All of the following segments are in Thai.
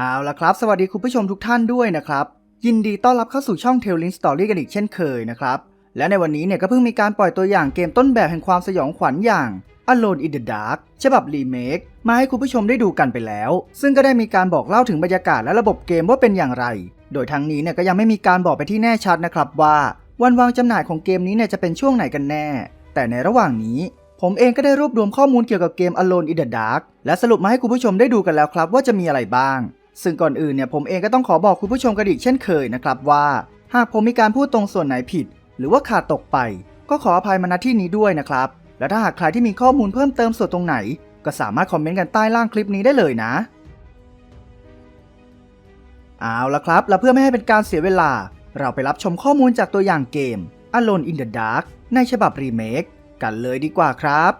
เอาละครับ สวัสดีคุณผู้ชมทุกท่านด้วยนะครับ ยินดีต้อนรับเข้าสู่ช่อง Telling Story กันอีกเช่นเคยนะครับ และในวันนี้เนี่ยก็เพิ่งมีการปล่อยตัวอย่างเกมต้นแบบแห่งความสยองขวัญอย่าง Alone in the Dark ฉบับรีเมคมาให้คุณผู้ชมได้ดูกันไปแล้ว ซึ่งก็ได้มีการบอกเล่าถึงบรรยากาศและระบบเกมว่าเป็นอย่างไร โดยทั้งนี้เนี่ยก็ยังไม่มีการบอกไปที่แน่ชัดนะครับว่า วันวางจำหน่ายของเกมนี้เนี่ยจะเป็นช่วงไหนกันแน่ แต่ในระหว่างนี้ ผมเองก็ได้รวบรวมข้อมูลเกี่ยวกับเกม Alone in the Dark และสรุปมาให้คุณผู้ชมได้ดูกันแล้วครับว่าจะมีอะไรบ้าง ซึ่งก่อนอื่นเนี่ยผมเองก็ต้องขอบอกคุณผู้ชมกันอีกเช่นเคยนะครับว่า หากผมมีการพูดตรงส่วนไหนผิด หรือว่าขาดตกไป ก็ขออภัยมาณที่นี้ด้วยนะครับ และถ้าหากใครที่มีข้อมูลเพิ่มเติมส่วนตรงไหน ก็สามารถคอมเมนต์กันใต้ล่างคลิปนี้ได้เลยนะ เอาละครับ และเพื่อไม่ให้เป็นการเสียเวลา เราไปรับชมข้อมูลจากตัวอย่างเกม Alone in the Dark ในฉบับรีเมคกันเลยดีกว่าครับ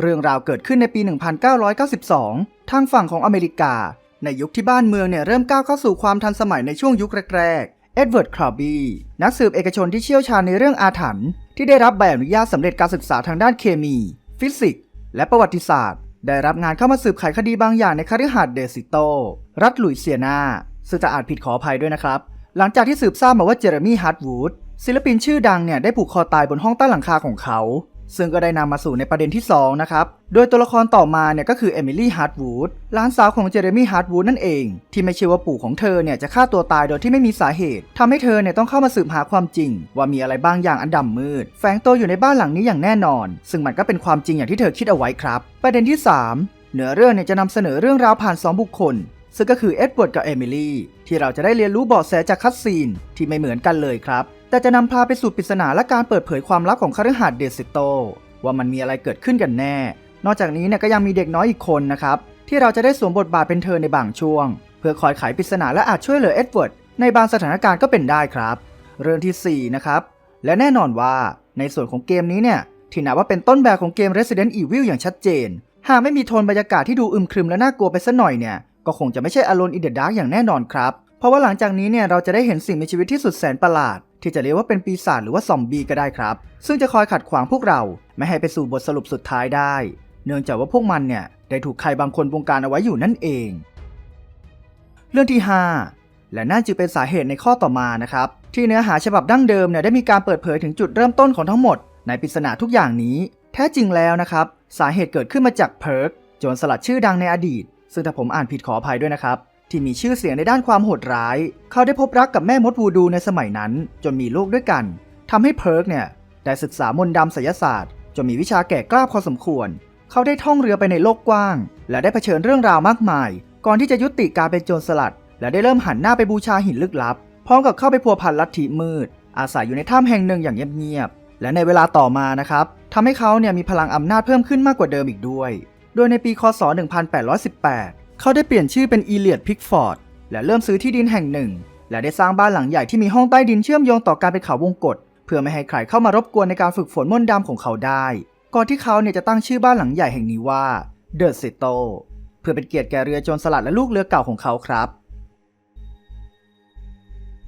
เรื่องราวเกิดขึ้นในปี 1992 ทางฝั่งของอเมริกา ในยุคที่บ้านเมืองเนี่ยเริ่มก้าวเข้าสู่ความทันสมัยในช่วงยุคแรกๆ เอ็ดเวิร์ด คราบีนักสืบเอกชนที่เชี่ยวชาญในเรื่องอาถรรพ์ที่ได้รับใบอนุญาตสำเร็จการศึกษาทางด้านเคมี ฟิสิกส์ และประวัติศาสตร์ ได้รับงานเข้ามาสืบไขคดีบางอย่างในคฤหาสน์เดซิโต รัฐลุยเซียนาซึ่งจะอาจผิดขออภัยด้วยนะครับ หลังจากที่สืบทราบมาว่าเจอร์มี่ฮัตวูดศิลปินชื่อดังเนี่ยได้ผูกคอตายบนห้องใต้หลังคาของเขา ซึ่งก็ได้นำมาสู่ในประเด็นที่ 2 นะครับ โดยตัวละครต่อมาเนี่ยก็คือเอมิลี่ฮาร์ดวูดหลานสาวของเจเรมี่ฮาร์ดวูดนั่นเอง ที่ไม่เชื่อว่าปู่ของเธอเนี่ยจะฆ่าตัวตายโดยที่ไม่มีสาเหตุทำให้เธอเนี่ยต้องเข้ามาสืบหาความจริง ว่ามีอะไรบางอย่างอันดำมืด แฝงตัวอยู่ในบ้านหลังนี้อย่างแน่นอน ซึ่งมันก็เป็นความจริงอย่างที่เธอคิดเอาไว้ครับ ประเด็นที่ 3 เนื้อเรื่องเนี่ยจะนำเสนอเรื่องราวผ่าน 2 บุคคล ซึ่งก็คือเอ็ดเวิร์ดกับเอมิลี่ที่เราจะได้เรียนรู้เบาะแสจากคัตซีนที่ไม่เหมือนกันเลยครับ แต่จะนำพาไปสู่ปริศนาและการเปิดเผยความลับของคฤหาสน์เดซิโต ว่ามันมีอะไรเกิดขึ้นกันแน่ นอกจากนี้เนี่ยก็ยังมีเด็กน้อยอีกคนนะครับที่เราจะได้สวมบทบาทเป็นเธอในบางช่วง เพื่อคอยไขปริศนาและอาจช่วยเหลือเอ็ดเวิร์ดในบางสถานการณ์ก็เป็นได้ครับ เรื่องทีสี่4 นะครับ และแน่นอนว่าในส่วนของเกมนี้เนี่ยที่นับว่าเป็นต้นแบบของเกม Resident Evil อย่างชัดเจน หากไม่มีโทนบรรยากาศที่ดูอึมครึมและน่ากลัวไปสักหน่อยเนี่ย ก็คงจะไม่ใช่ Alone in the Dark อย่างแน่นอนครับ เพราะว่าหลังจากนี้เนี่ยเราจะได้เห็นสิ่งมีชีวิตที่สุดแสนประหลาด ที่จะเรียกว่าเป็นปีศาจหรือว่าซอมบี้ก็ได้ครับ ซึ่งจะคอยขัดขวางพวกเรา ไม่ให้ไปสู่บทสรุปสุดท้ายได้ เนื่องจากว่าพวกมันเนี่ยได้ถูกใครบางคนบงการเอาไว้อยู่นั่นเอง เรื่องที่ 5 และนั่นจึงเป็นสาเหตุในข้อต่อมานะครับที่เนื้อหาฉบับดั้งเดิมเนี่ยได้มีการเปิดเผยถึงจุดเริ่มต้นของทั้งหมด ในปริศนาทุกอย่างนี้ แท้จริงแล้วนะครับ สาเหตุเกิดขึ้นมาจากเพิร์กโจรสลัดชื่อดังในอดีต ซึ่งถ้าผมอ่านผิดขออภัยด้วยนะครับ ที่มีชื่อเสียงในด้านความโหดร้าย เขาได้พบรักกับแม่มดวูดูในสมัยนั้น จนมีลูกด้วยกันทำให้เพิร์กเนี่ยได้ศึกษามนต์ดำไสยศาสตร์ จนมีวิชาแก่กล้าพอสมควร เขาได้ท่องเรือไปในโลกกว้าง และได้เผชิญเรื่องราวมากมาย ก่อนที่จะยุติการเป็นโจรสลัด และได้เริ่มหันหน้าไปบูชาหินลึกลับ พร้อมกับเข้าไปพัวพันลัทธิมืด อาศัยอยู่ในถ้ำแห่งหนึ่งอย่างเงียบๆและในเวลาต่อมานะครับทำให้เขาเนี่ยมีพลังอำนาจเพิ่มขึ้นมากกว่าเดิมอีกด้วย โดยในปีคศ 1818 เขาได้เปลี่ยนชื่อเป็นอีเลียดพิกฟอร์ดและเริ่มซื้อที่ดินแห่งหนึ่ง และได้สร้างบ้านหลังใหญ่ที่มีห้องใต้ดินเชื่อมโยงต่อการเป็นเขาวงกฏเพื่อไม่ให้ใครเข้ามารบกวนในการฝึกฝนมนต์ดำของเขาได้ ก่อนที่เขาเนี่ยจะตั้งชื่อบ้านหลังใหญ่แห่งนี้ว่าเดอะเซโตเพื่อเป็นเกียรติแก่เรือโจรสลัดและลูกเรือเก่าของเขาครับ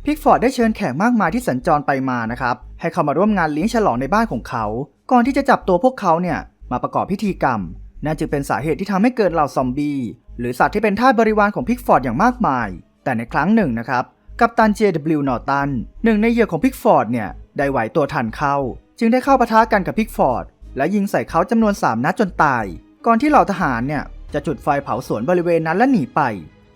พิกฟอร์ดได้เชิญแขกมากมายที่สัญจรไปมานะครับ ให้เข้ามาร่วมงานเลี้ยงฉลองในบ้านของเขา ก่อนที่จะจับตัวพวกเขาเนี่ยมาประกอบพิธีกรรม นั่นจึงเป็นสาเหตุที่ทำให้เกิดเหล่าซอมบี้หรือสัตว์ที่เป็นทาสบริวารของพิกฟอร์ดอย่างมากมาย แต่ในครั้งหนึ่งนะครับกัปตัน JW นอร์ตันหนึ่งในเหยื่อของพิกฟอร์ดเนี่ยได้ไหวตัวทันเข้า จึงได้เข้าปะทะกันกับพิกฟอร์ดและยิงใส่เขาจำนวน 3 นัดจนตาย ก่อนที่เหล่าทหารเนี่ยจะจุดไฟเผาสวนบริเวณนั้นและหนีไป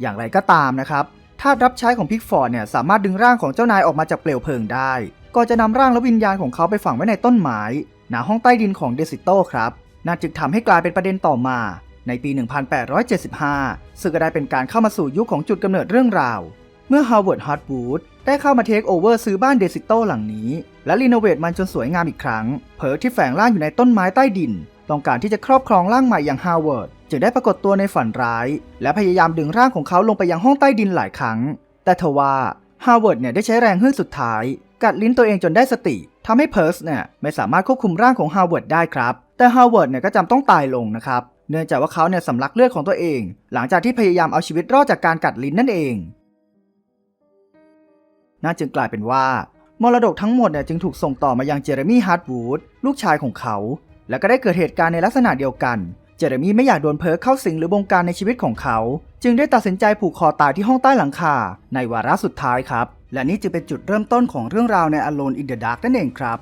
อย่างไรก็ตามนะครับทาสรับใช้ของพิกฟอร์ดเนี่ยสามารถดึงร่างของเจ้านายออกมาจากเปลวเพลิงได้ก่อนจะนำร่างและวิญญาณของเขาไปฝังไว้ในต้นไม้หนาห้องใต้ดินของเดซิโตครับ นั่นจึงทำให้กลายเป็นประเด็นต่อมา ในปี 1875 ซึ่งก็ได้เป็นการเข้ามาสู่ยุคของจุดกำเนิดเรื่องราว เมื่อฮาวเวิร์ดฮอตวูดได้เข้ามาเทคโอเวอร์ซื้อบ้านเดซิโตหลังนี้ และรีโนเวทมันจนสวยงามอีกครั้ง เพิร์กที่แฝงร่างอยู่ในต้นไม้ใต้ดิน ต้องการที่จะครอบครองร่างใหม่อย่างฮาวเวิร์ดจึงได้ปรากฏตัวในฝันร้าย และพยายามดึงร่างของเขาลงไปยังห้องใต้ดินหลายครั้ง แต่ทว่าฮาวเวิร์ดเนี่ยได้ใช้แรงฮือกสุดท้าย กัดลิ้นตัวเองจนได้สติทำให้เพิร์สเนี่ยไม่สามารถควบคุมร่างของฮาวเวิร์ดได้ครับ แต่ฮาวเวิร์ดเนี่ยก็จำต้องตายลงนะครับ เนื่องจากว่าเขาเนี่ยสำลักเลือดของตัวเอง หลังจากที่พยายามเอาชีวิตรอดจากการกัดลิ้นนั่นเองนั่นจึงกลายเป็นว่า มรดกทั้งหมดเนี่ยจึงถูกส่งต่อมายังเจเรมี่ฮาร์ดวูดลูกชายของเขา แล้วก็ได้เกิดเหตุการณ์ในลักษณะเดียวกัน เจเรมี่ไม่อยากโดนเพิร์เข้าสิงหรือบงการในชีวิตของเขา จึงได้ตัดสินใจผูกคอตายที่ห้องใต้หลังคาในวาระสุดท้ายครับ และนี่จึงเป็นจุดเริ่มต้นของเรื่องราวใน Alone in the Dark นั่นเองครับ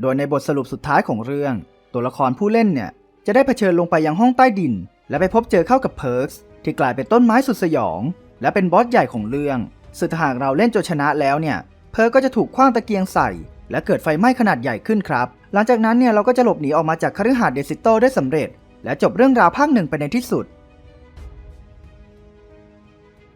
โดยในบทสรุปสุดท้ายของเรื่อง ตัวละครผู้เล่นเนี่ย จะได้เผชิญลงไปยังห้องใต้ดิน และไปพบเจอเข้ากับเพิร์กที่กลายเป็นต้นไม้สุดสยอง และเป็นบอสใหญ่ของเรื่องซึ่งหากเราเล่นจนชนะแล้วเนี่ย เพิร์กก็จะถูกคว้างตะเกียงใส่ และเกิดไฟไหม้ขนาดใหญ่ขึ้นครับ หลังจากนั้นเนี่ยเราก็จะหลบหนีออกมาจากคฤหาสน์เดซิโตได้สำเร็จ และจบเรื่องราวภาคหนึ่งไปในที่สุด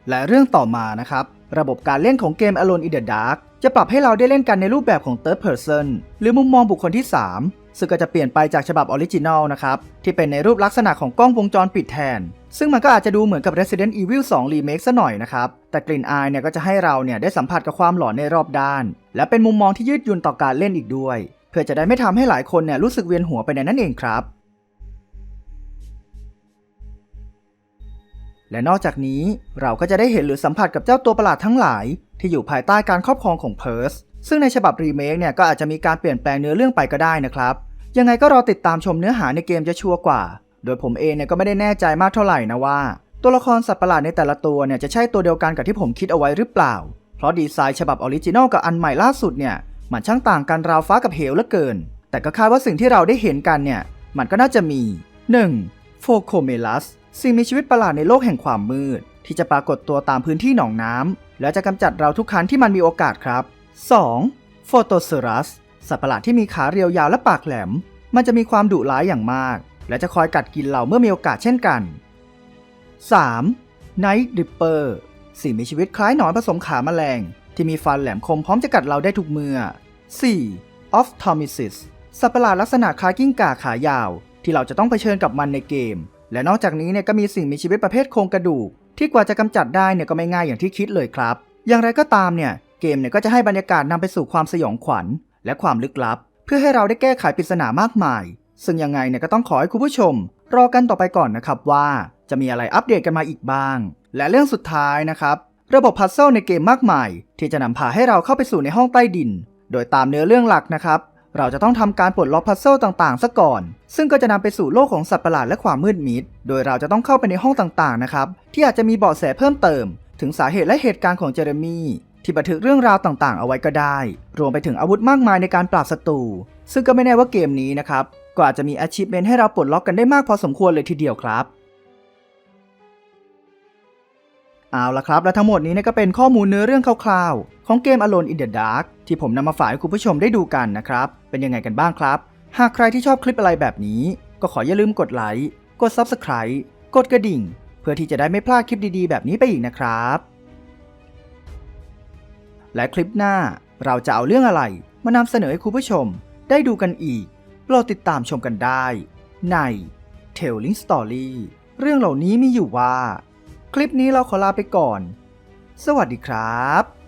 และเรื่องต่อมานะครับ ระบบการเล่นของเกม Alone in the Dark จะปรับให้เราได้เล่นกันในรูปแบบของ Third Person หรือมุมมองบุคคลที่ 3 ซึ่งก็จะเปลี่ยนไปจากฉบับออริจินอลนะครับ ที่เป็นในรูปลักษณะของกล้องวงจรปิดแทน ซึ่งมันก็อาจจะดูเหมือนกับ Resident Evil 2 Remake ซะหน่อยนะครับ แต่กลิ่นอายเนี่ยก็จะให้เราเนี่ยได้สัมผัสกับความหลอนในรอบด้าน และเป็นมุมมองที่ยืดหยุ่นต่อการเล่นอีกด้วย เพื่อจะได้ไม่ทำให้หลายคนเนี่ยรู้สึกเวียนหัวไปในนั้นเองครับ และนอกจากนี้เราก็จะได้เห็นหรือสัมผัสกับเจ้าตัวประหลาดทั้งหลาย ที่อยู่ภายใต้การครอบครองของเพิร์สซึ่งในฉบับรีเมคเนี่ยก็อาจจะมีการเปลี่ยนแปลงเนื้อเรื่องไปก็ได้นะครับ ยังไงก็รอติดตามชมเนื้อหาในเกมจะชัวร์กว่า โดยผมเองเนี่ยก็ไม่ได้แน่ใจมากเท่าไหร่นะว่า ตัวละครสัตว์ประหลาดในแต่ละตัวเนี่ยจะใช่ตัวเดียวกันกับที่ผมคิดเอาไว้หรือเปล่า เพราะดีไซน์ฉบับออริจินอลกับอันใหม่ล่าสุดเนี่ยมันช่างต่างกันราวฟ้ากับเหวเหลือเกิน แต่ก็คาดว่าสิ่งที่เราได้เห็นกันเนี่ยมันก็น่าจะมี 1. โฟโคเมลัส สิ่งมีชีวิตประหลาดในโลกแห่งความมืด ที่จะปรากฏตัวตามพื้นที่หนองน้ำและจะกำจัดเราทุกครั้งที่มันมีโอกาสครับ 2. โฟโตเซรัสสัตว์ประหลาดที่มีขาเรียวยาวและปากแหลม มันจะมีความดุร้ายอย่างมาก และจะคอยกัดกินเราเมื่อมีโอกาสเช่นกัน 3. Night Ripper สิ่งมีชีวิตคล้ายหนอนผสมขาแมลง ที่มีฟันแหลมคมพร้อมจะกัดเราได้ทุกเมื่อ 4. Ophthalmisis สัตว์ประหลาดลักษณะคล้ายกิ้งก่าขายาว ที่เราจะต้องเผชิญกับมันในเกม และนอกจากนี้เนี่ยก็มีสิ่งมีชีวิตประเภทโครงกระดูก ที่กว่าจะกำจัดได้เนี่ยก็ไม่ง่ายอย่างที่คิดเลยครับ อย่างไรก็ตามเนี่ยเกมเนี่ยก็จะให้บรรยากาศนำไปสู่ความสยองขวัญ และความลึกลับ เพื่อให้เราได้แก้ไขปริศนามากมาย ซึ่งยังไงเนี่ยก็ต้องขอให้คุณผู้ชม รอกันต่อไปก่อนนะครับว่า จะมีอะไรอัปเดตกันมาอีกบ้าง และเรื่องสุดท้ายนะครับระบบพัซเซิลในเกมมากมาย ที่จะนำพาให้เราเข้าไปสู่ในห้องใต้ดิน โดยตามเนื้อเรื่องหลักนะครับ เราจะต้องทำการปลดล็อกพัซเซิลต่างๆซะก่อน ซึ่งก็จะนำไปสู่โลกของสัตว์ประหลาดและความมืดมิด โดยเราจะต้องเข้าไปในห้องต่างๆนะครับ ที่อาจจะมีเบาะแสเพิ่มเติม ถึงสาเหตุและเหตุการณ์ของเจเรมีที่บันทึกเรื่องราวต่างๆ เอาไว้ก็ได้ รวมไปถึงอาวุธมากมายในการปราบศัตรู ซึ่งก็ไม่แน่ว่าเกมนี้นะครับ ก็อาจจะมี achievement ให้เราปลดล็อกกันได้มากพอสมควรเลยทีเดียวครับ เอาละครับ และทั้งหมดนี้นก็เป็นข้อมูลเนื้อเรื่องคร่าวๆ ของเกม Alone in the Dark ที่ผมนำมาฝากให้คุณผู้ชมได้ดูกันนะครับ เป็นยังไงกันบ้างครับ หากใครที่ชอบคลิปอะไรแบบนี้ ก็ขออย่าลืมกดไลค์ กด Subscribe กดกระดิ่ง เพื่อที่จะได้ไม่พลาดคลิปดีๆ แบบนี้ไปอีกนะครับ และคลิปหน้าเราจะเอาเรื่องอะไร มานำเสนอให้คุณผู้ชม ได้ดูกันอีกโปรดติดตามชมกันได้ ใน Telling Story เรื่องเหล่านี้มีอยู่ว่า คลิปนี้เราขอลาไปก่อน สวัสดีครับ